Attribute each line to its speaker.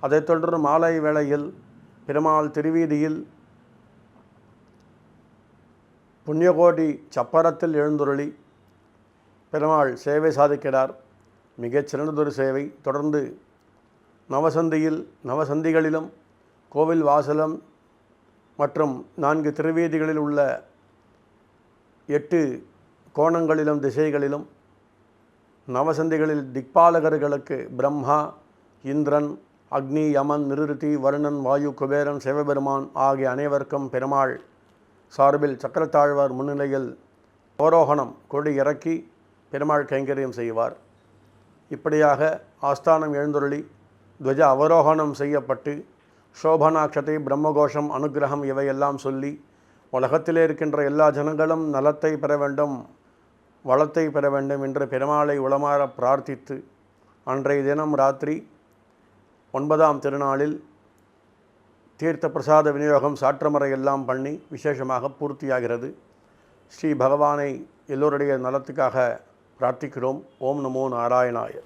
Speaker 1: அதைத் தொடர்ந்து மாலை வேளையில் பெருமாள் திருவீதியில் புண்ணியகோடி சப்பரத்தில் எழுந்துருளி பெருமாள் சேவை சாதிக்கிறார். மிகச் சிறந்ததொரு சேவை. தொடர்ந்து நவசந்தியில் நவசந்திகளிலும் கோவில் வாசலம் மற்றும் நான்கு திருவீதிகளில் உள்ள எட்டு கோணங்களிலும் திசைகளிலும் நவசந்திகளில் திக்பாலகர்களுக்கு பிரம்மா இந்திரன் அக்னி யமன் நிருதி வருணன் வாயு குபேரன் சிவபெருமான் ஆகிய அனைவருக்கும் பெருமாள். சார்பில் சக்கரத்தாழ்வார் முன்னிலையில் அவரோகணம் கொடி இறக்கி பெருமாள் கைங்கரியம் செய்வார். இப்படியாக ஆஸ்தானம் எழுந்தருளி துவஜ அவரோகணம் செய்யப்பட்டு சோபனாட்சத்தை பிரம்மகோஷம் அனுக்கிரகம் இவையெல்லாம் சொல்லி உலகத்திலே இருக்கின்ற எல்லா ஜனங்களும் நலத்தை பெற வேண்டும் வளத்தை பெற வேண்டும் என்று பெருமாளை உளமாற பிரார்த்தித்து அன்றைய தினம் ராத்திரி ஒன்பதாம் திருநாளில் தீர்த்த பிரசாத விநியோகம் சாற்றுமறை எல்லாம் பண்ணி விசேஷமாக பூர்த்தியாகிறது. ஸ்ரீ பகவானை எல்லோருடைய நலத்துக்காக பிரார்த்திக்கிறோம். ஓம் நமோ நாராயணாய.